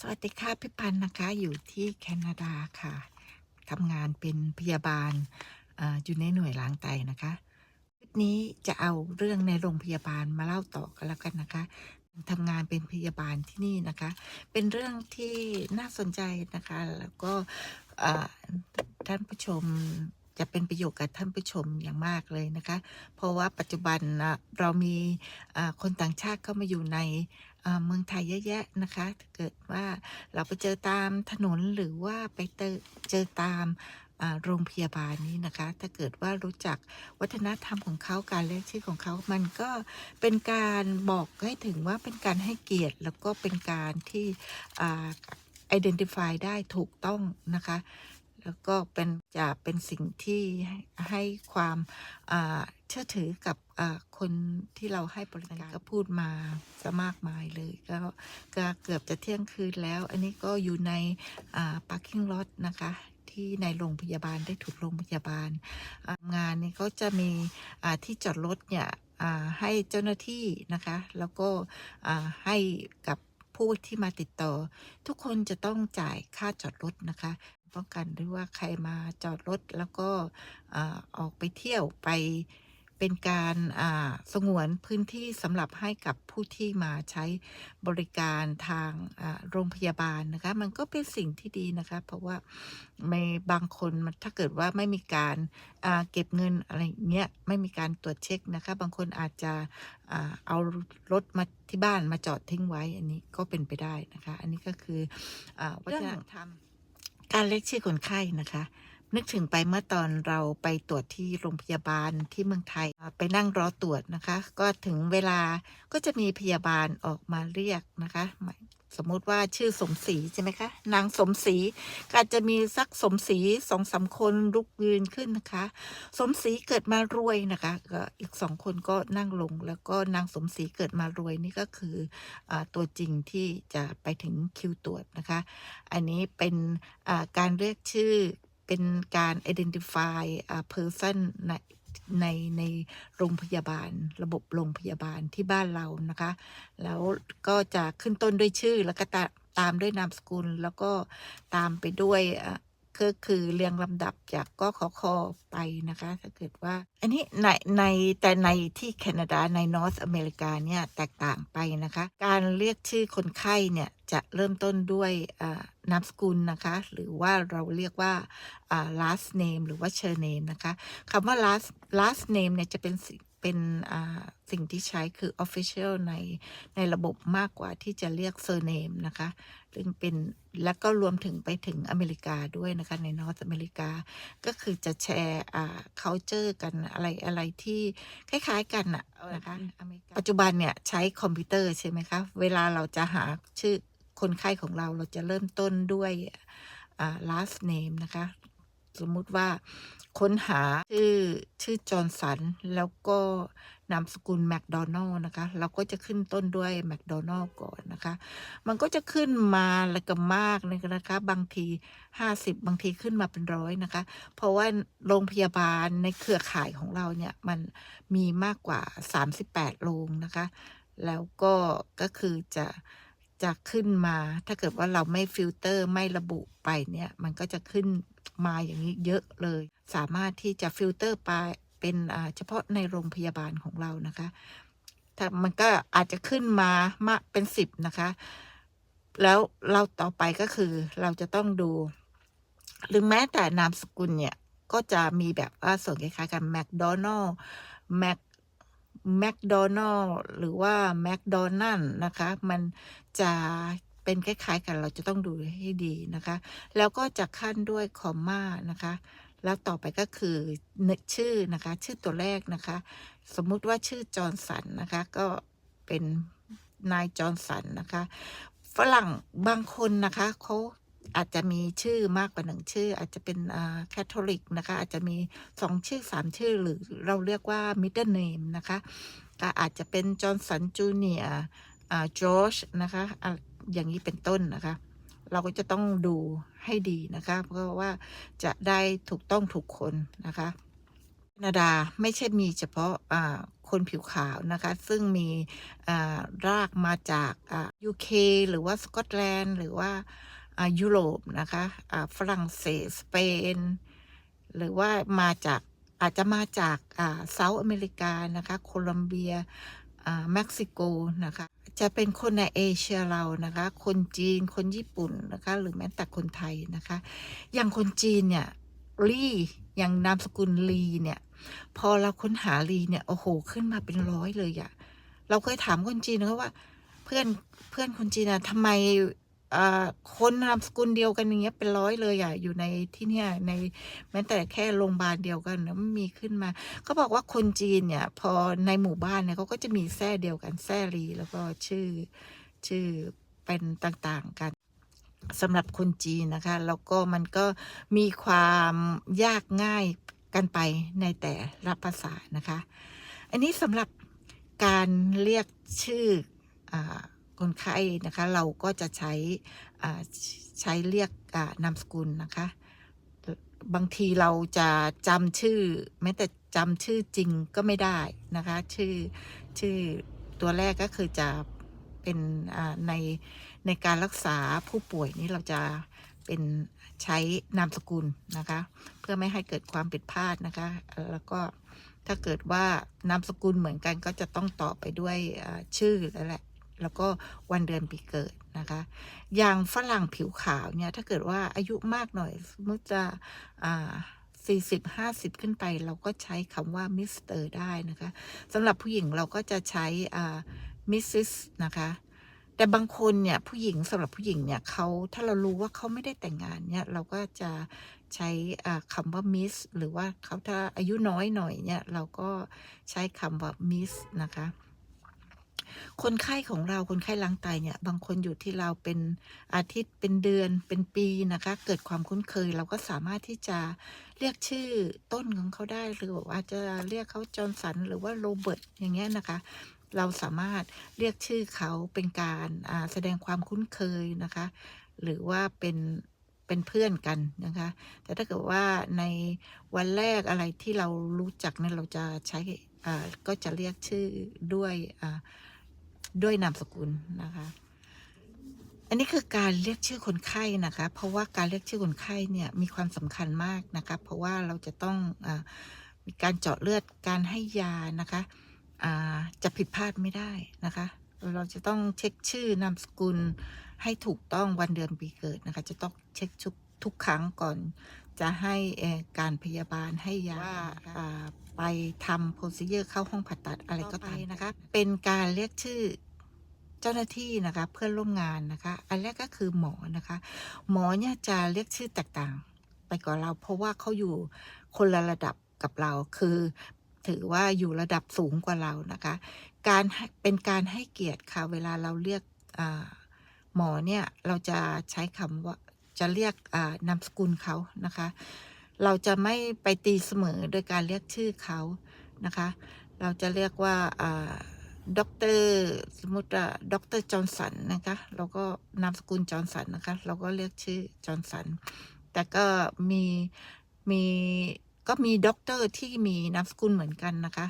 สวัสดีค่ะพี่ปันนะคะอยู่ที่แคนาดาค่ะทำงานเป็นพยาบาลออยู่ในหน่วยล้างไตนะคะคลิปนี้จะเอาเรื่องในโรงพยาบาลมาเล่าต่อกันแล้วกันนะคะทำงานเป็นพยาบาลที่นี่นะคะ เป็นเรื่องที่น่าสนใจนะคะ แล้วก็ท่านผู้ชม จะเป็นประโยชน์กับท่านผู้ชมอย่างมากเลยนะคะ เพราะว่าปัจจุบันเรามีคนต่างชาติเข้ามาอยู่ในเมืองไทยเยอะแยะนะคะเกิดว่าเราไปเจอตามถนนหรือว่าไปเจอเจอตามโรงพยาบาลนี้นะคะ ถ้าเกิดว่ารู้จักวัฒนธรรมของเขาการเรียกชื่อของเขา มันก็เป็นการบอกให้ถึงว่าเป็นการให้เกียรติ แล้วก็เป็นการที่อ่า identify ได้ถูกต้องนะคะ แล้วก็เป็นจะเป็นสิ่งที่ให้ความเชื่อถือกับคนที่เราให้บริการก็พูดมาจะมากมายเลยก็ก็เกือบจะเที่ยงคืนแล้ว อันนี้ก็อยู่ในอ่า parking lot นะคะที่ในโรงพยาบาลได้ถูกโรงพยาบาล งานนี้ก็จะมีที่จอดรถเนี่ยให้เจ้าหน้าที่นะคะ แล้วก็ให้กับผู้ที่มาติดต่อ ทุกคนจะต้องจ่ายค่าจอดรถนะคะ ป้องกันด้วยว่าใครมาจอดรถแล้วก็ออกไปเที่ยวไปเป็นการสงวนพื้นที่สำหรับให้กับผู้ที่มาใช้บริการทางโรงพยาบาลนะคะ มันก็เป็นสิ่งที่ดีนะคะ เพราะว่าในบางคนถ้าเกิดว่าไม่มีการเก็บเงินอะไรเงี้ยไม่มีการตรวจเช็คนะคะ บางคนอาจจะเอารถมาที่บ้านมาจอดทิ้งไว้ อันนี้ก็เป็นไปได้นะคะ อันนี้ก็คืออวัฒนธรรม การเรียกชื่อคนไข้นะคะ นึกถึงไปเมื่อตอนเราไปตรวจที่โรงพยาบาลที่เมืองไทย ไปนั่งรอตรวจนะคะ ก็ถึงเวลาก็จะมีพยาบาลออกมาเรียกนะคะหมาย สมมุติว่าชื่อสมศรีใช่ไหมคะ นางสมศรีก็อาจจะมีสักสมศรีสองสามคนลุกยืนขึ้นนะคะ สมศรีเกิดมารวยนะคะก็อีกสองคนก็นั่งลง แล้วก็นางสมศรีเกิดมารวยนี่ก็คืออตัวจริงที่จะไปถึงคิวตรวจนะคะ อันนี้เป็นการเรียกชื่อเป็นการ identify อ่า person ในในโรงพยาบาล ระบบโรงพยาบาลที่บ้านเรานะคะ แล้วก็จะขึ้นต้นด้วยชื่อแล้วก็ตาตามด้วยนามสกุลแล้วก็ตามไปด้วยก็คือเรียงลำดับจากก็ขอคอไปนะคะ ถ้าเกิดว่า อันนี้ในในแต่ในที่แคนาดาในนอร์ t อเมริกาเนี่ยแตกต่างไปนะคะ การเรียกชื่อคนไข้เนี่ยจะเริ่มต้นด้วยอ่า นามสกุลนะคะ หรือว่าเราเรียกว่าอ่า last name หรือว่า surname นะคะคำว่า last last name เนี่ยจะเป็นสิ่งเป็นอ่าสิ่งที่ใช้คือ official ในในระบบมากกว่าที่จะเรียก surname นะคะซึ่งเป็นแล้วก็รวมถึงไปถึงอเมริกาด้วยนะคะในนอร์ t อเมริกา ก็คือจะแชร์อ่า culture กันอะไรอะไรที่คล้ายๆกันอะนะคะอเมริกาปัจจุบันเนี่ยใช้คอมพิวเตอร์ใช่ไหมคะ เวลาเราจะหาชื่อ คนไข้ของเราเราจะเริ่มต้นด้วย last name นะคะ สมมุติว่าค้นหาชื่อชื่อจอห์นสัน แล้วก็นามสกุลแมคโดนัลล์นะคะ เราก็จะขึ้นต้นด้วยแมคโดนัลล์ก่อนนะคะ มันก็จะขึ้นมาแล้วก็มากนะคะ บางที 50 บางทีขึ้นมาเป็นร้อยนะคะ เพราะว่าโรงพยาบาลในเครือข่ายของเราเนี่ย มันมีมากกว่า 38 โรงนะคะ แล้วก็ก็คือจะ จะขึ้นมา ถ้าเกิดว่าเราไม่ฟิลเตอร์ไม่ระบุไปเนี่ย มันก็จะขึ้นมาอย่างนี้เยอะเลย สามารถที่จะฟิลเตอร์ไปเป็นอ่าเฉพาะในโรงพยาบาลของเรานะคะถ้ามันก็อาจจะขึ้นมามาเป็นสิบนะคะ แล้วเราต่อไปก็คือเราจะต้องดู หรือแม้แต่นามสกุลเนี่ย ก็จะมีแบบว่าส่วนคล้ายๆกันแมคโดนัลล์แมค แมคโดนัลล์หรือว่าแมคโดนัลนะคะ มันจะเป็นคล้ายๆกันเราจะต้องดูให้ดีนะคะ แล้วก็จะขั้นด้วยคอมมานะคะ แล้วต่อไปก็คือชื่อนะคะ ชื่อตัวแรกนะคะ สมมุติว่าชื่อจอห์นสันนะคะ ก็เป็นนายจอห์นสันนะคะ ฝรั่งบางคนนะคะเขา อาจจะมีชื่อมากกว่าหนึ่งชื่อ อาจจะเป็นอ่าแคทอลิกนะคะ อาจจะมีสองชื่อสามชื่อ หรือเราเรียกว่า middle name นะคะก็อาจจะเป็นจอห์นสันจูเนียร์จอร์จนะคะอย่างนี้เป็นต้นนะคะ เราก็จะต้องดูให้ดีนะคะ เพราะว่าจะได้ถูกต้องถูกคนนะคะแคนาดาไม่ใช่มีเฉพาะคนผิวขาวนะคะ ซึ่งมีรากมาจากอ่า UK หรือว่าสกอตแลนด์หรือว่าอ่า ยุโรปนะคะอ่าฝรั่งเศสสเปน หรือว่ามาจากอาจจะมาจากอ่าเซาท์อเมริกานะคะโคลัมเบียอ่าเม็กซิโกนะคะจะเป็นคนในเอเชียเรานะคะ คนจีนคนญี่ปุ่นนะคะ หรือแม้แต่คนไทยนะคะ อย่างคนจีนเนี่ยลี่อย่างนามสกุลลีเนี่ย พอเราค้นหาลีเนี่ยโอ้โหขึ้นมาเป็นร้อยเลยอะเราเคยถามคนจีนนะว่า เพื่อนเพื่อนคนจีนอะทำไม คนนามสกุลเดียวกันอย่างเงี้ยเป็นร้อยเลยอะอยู่ในที่เนี่ยในแม้แต่แค่โรงพยาบาลเดียวกันมันมีขึ้นมาเขาบอกว่าคนจีนเนี่ย พอในหมู่บ้านเนี่ยเขาก็จะมีแท้เดียวกันแท้ลีแล้วก็ชื่อชื่อเป็นต่างๆกันสำหรับคนจีนนะคะ แล้วก็มันก็มีความยากง่ายกันไปในแต่ละภาษานะคะ อันนี้สำหรับการเรียกชื่ออ คนไข้นะคะ เราก็จะใช้ใช้เรียกนามสกุลนะคะ บางทีเราจะจำชื่อแม้แต่จำชื่อจริงก็ไม่ได้นะคะ ชื่อชื่อตัวแรกก็คือจะเป็นในในการรักษาผู้ป่วยนี่เราจะเป็นใช้นามสกุลนะคะ เพื่อไม่ให้เกิดความผิดพลาดนะคะ แล้วก็ถ้าเกิดว่านามสกุลเหมือนกันก็จะต้องต่อไปด้วยชื่อแล้วแหละ แล้วก็วันเดือนปีเกิดนะคะ อย่างฝรั่งผิวขาวเนี่ย ถ้าเกิดว่าอายุมากหน่อยสมมติจะอ่าสี่สิบห้าสิบขึ้นไป เราก็ใช้คำว่ามิสเตอร์ได้นะคะสำหรับผู้หญิงเราก็จะใช้อ่ามิสซิสนะคะแต่บางคนเนี่ยผู้หญิงสำหรับผู้หญิงเนี่ยเขาถ้าเรารู้ว่าเขาไม่ได้แต่งงานเนี่ยเราก็จะใช้อ่าคำว่ามิสหรือว่าเขาถ้าอายุน้อยหน่อยเนี่ยเราก็ใช้คำว่ามิสนะคะ คนไข้ของเราคนไข้ล้างไตเนี่ยบางคนอยู่ที่เราเป็นอาทิตย์เป็นเดือนเป็นปีนะคะ เกิดความคุ้นเคยเราก็สามารถที่จะเรียกชื่อต้นของเขาได้หรือว่าจะเรียกเขาจอห์นสันหรือว่าโรเบิร์ตอย่างเงี้ยนะคะเราสามารถเรียกชื่อเขาเป็นการอ่าแสดงความคุ้นเคยนะคะ หรือว่าเป็นเป็นเพื่อนกันนะคะ แต่ถ้าเกิดว่าในวันแรกอะไรที่เรารู้จักเนี่ยเราจะใช้ก็จะเรียกชื่อด้วยด้วยนามสกุลนะคะ อันนี้คือการเรียกชื่อคนไข้นะคะ เพราะว่าการเรียกชื่อคนไข้เนี่ยมีความสำคัญมากนะคะ เพราะว่าเราจะต้องอมีการเจาะเลือด การให้ยานะคะจะผิดพลาดไม่ได้นะคะ เราจะต้องเช็คชื่อนามสกุลให้ถูกต้องวันเดือนปีเกิดนะคะ จะต้องเช็คทุกทุกครั้งก่อน จะให้เอ่อการพยาบาลให้ยาอ่าไปทำโพซิเยอร์เข้าห้องผ่าตัดอะไรก็ตามนะคะ เป็นการเรียกชื่อเจ้าหน้าที่นะคะเพื่อนร่วมงานนะคะ อันแรกก็คือหมอนะคะ หมอเนี่ยจะเรียกชื่อแตกต่าง ไปกว่าเราเพราะว่าเขาอยู่คนละระดับกับเราคือถือว่าอยู่ระดับสูงกว่าเรานะคะ การให้เป็นการให้เกียรติค่ะเวลาเราเรียกอ่าหมอเนี่ยเราจะใช้คำว่า จะเรียกนามสกุลเขานะคะ เราจะไม่ไปตีเสมอโดยการเรียกชื่อเขานะคะ เราจะเรียกว่าด็อกเตอร์สมมติด็อกเตอร์จอห์นสันนะคะเราก็นามสกุลจอห์นสันนะคะ เราก็เรียกชื่อจอห์นสัน แต่ก็มีมีก็มีด็อกเตอร์ที่มีนามสกุลเหมือนกันนะคะ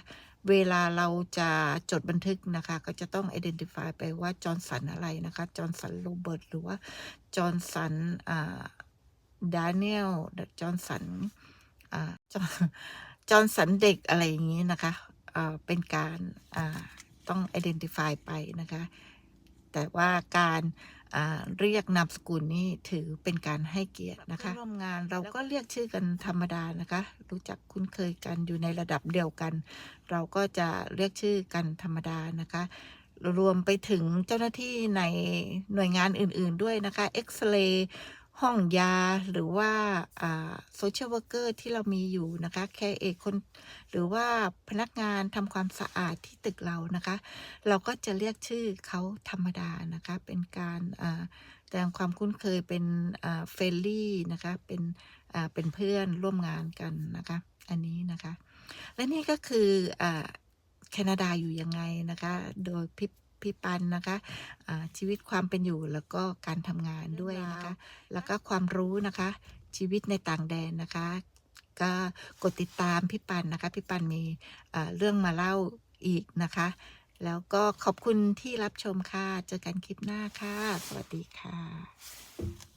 เวลาเราจะจดบันทึกนะคะ ก็จะต้อง identify ไปว่าจอห์นสันอะไรนะคะ จอห์นสันโรเบิร์ตหรือว่า จอห์นสันอ่าดานิเอลจอห์นสันอ่าจอห์นจอห์นสันเด็กอะไรอย่างนี้นะคะอ่าเป็นการอ่าต้อง identify ไปนะคะ แต่ว่าการอ่าเรียกนามสกุลนี่ถือเป็นการให้เกียรตินะคะร่วมงานเราก็เรียกชื่อกันธรรมดานะคะ รู้จักคุ้นเคยกันอยู่ในระดับเดียวกัน เราก็จะเรียกชื่อกันธรรมดานะคะ รวมไปถึงเจ้าหน้าที่ในหน่วยงานอื่น ๆ ด้วยนะคะเอ็กซเรย์ห้องยาหรือว่าโซเชียลเวิร์เกอร์ที่เรามีอยู่นะคะแค่เอกคน หรือว่าพนักงานทำความสะอาดที่ตึกเรานะคะ เราก็จะเรียกชื่อเขาธรรมดานะคะ เป็นการแสดงความคุ้นเคยเป็นเฟรนลี่นะคะ เป็นเป็นเพื่อนร่วมงานกันนะคะ อันนี้นะคะ และนี่ก็คืออ แคนาดาอยู่ยังไงนะคะ โดยพี่พี่ปันนะคะะชีวิตความเป็นอยู่แล้วก็การทำงานด้วยนะคะ แล้วก็ความรู้นะคะ ชีวิตในต่างแดนนะคะ ก็กดติดตามพี่ปันนะคะ พี่ปันมีเรื่องมาเล่าอีกนะคะ แล้วก็ขอบคุณที่รับชมค่ะ เจอกันคลิปหน้าค่ะ สวัสดีค่ะ